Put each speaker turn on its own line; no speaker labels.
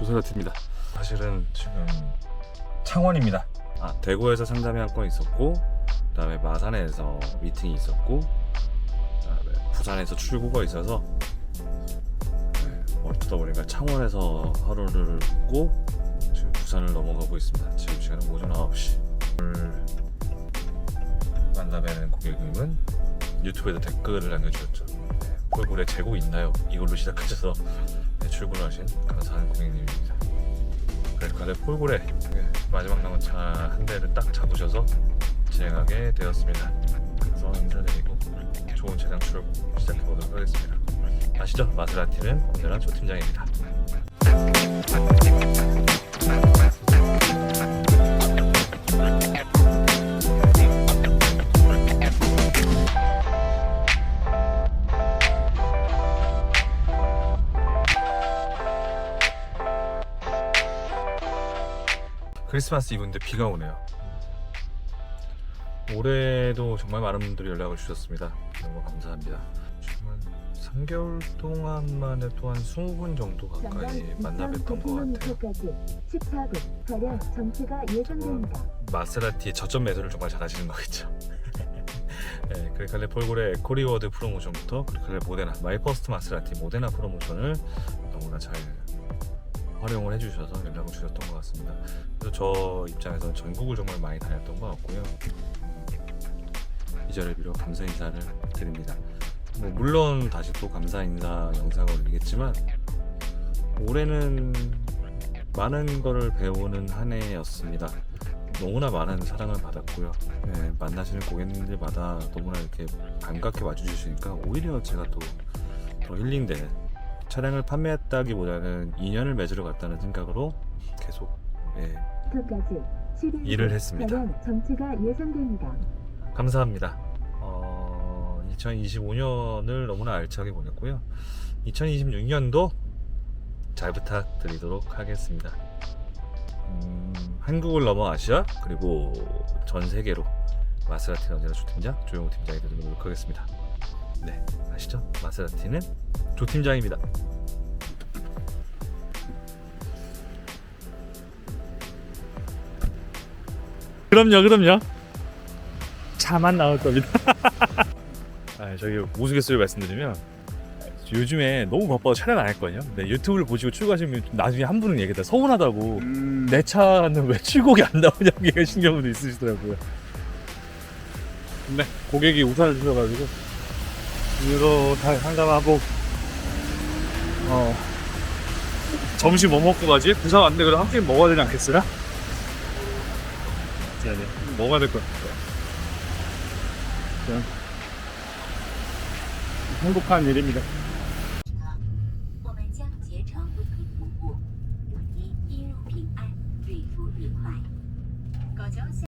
조세라팀입니다.
사실은 지금 창원입니다.
아, 대구에서 상담이 한 건 있었고, 그다음에 마산에서 미팅이 있었고, 그다음에 부산에서 출구가 있어서 네, 어쩌다 보니까 창원에서 하루를 묵고 지금 부산을 넘어가고 있습니다. 지금 시간은 오전 9시.
오늘 만나뵈는 고객님은
유튜브에도 댓글을 남겨주셨죠. 네, 폴골에 재고 있나요? 이걸로 시작하셔서 네, 출근하신 감사한 고객님입니다. 그래서 폴골에 네, 마지막 남은 차 한 대를 딱 잡으셔서 진행하게 되었습니다. 그래서 인사드리고 좋은 차량 출고 시작해 보도록 하겠습니다. 아시죠? 마세라티는 언제나 조 팀장입니다. 크리스마스 이브인데 비가 오네요. 올해도 정말 많은 분들이 연락을 주셨습니다. 너무 감사합니다. 지금 한 3개월 동안 만에 또한 20분 정도 가까이 만나뵀던 것 같아요.
14분 차량 정체가 예상됩니다.
마세라티의 저점 매수를 정말 잘하시는 거겠죠. 네, 그리칼레 폴골의 에코리워드 프로모션부터 그리칼레 모데나 마이퍼스트 마세라티 모데나 프로모션을 너무나 잘 활용을 해주셔서 연락을 주셨던 것 같습니다. 그래서 저 입장에서는 전국을 정말 많이 다녔던 것 같고요. 이 자리를 빌어 감사 인사를 드립니다. 뭐 물론 다시 또 감사 인사 영상을 올리겠지만 올해는 많은 거를 배우는 한 해였습니다. 너무나 많은 사랑을 받았고요. 네, 만나시는 고객님들마다 너무나 이렇게 반갑게 와주시니까 오히려 제가 또 더 힐링되는 차량을 판매했다기보다는 인연을 맺으러 갔다는 생각으로 계속 예,
터까지 11분
일을 했습니다.
정체가 예상됩니다.
감사합니다. 어, 2025년을 너무나 알차게 보냈고요. 2026년도 잘 부탁드리도록 하겠습니다. 음, 한국을 넘어 아시아 그리고 전 세계로 마세라티 언제나 조팀장 조용호 팀장이 되도록 노력하겠습니다. 네, 아시죠? 마세라티는 조 팀장입니다. 그럼요, 그럼요. 차만 나올 겁니다. 아, 저기 우스갯소리 말씀드리면 요즘에 너무 바빠서 촬영 안 했거든요. 근데 유튜브를 보시고 출고하시면 나중에 한 분은 얘기했다 서운하다고 내 차는 왜 출고기 안 나오냐고 얘기하신 경우도 있으시더라고요. 근데 고객이 우산을 주셔가지고 이거 다 상담하고 어 점심 뭐 먹고 가지? 부산 왔는데 그럼 한 끼 먹어야 되지 않겠어요? 네네 먹어야 될 것 같아요. 그냥 행복한 일입니다.
我们将竭诚为您服务，祝您一路平安，旅途愉快。高交下。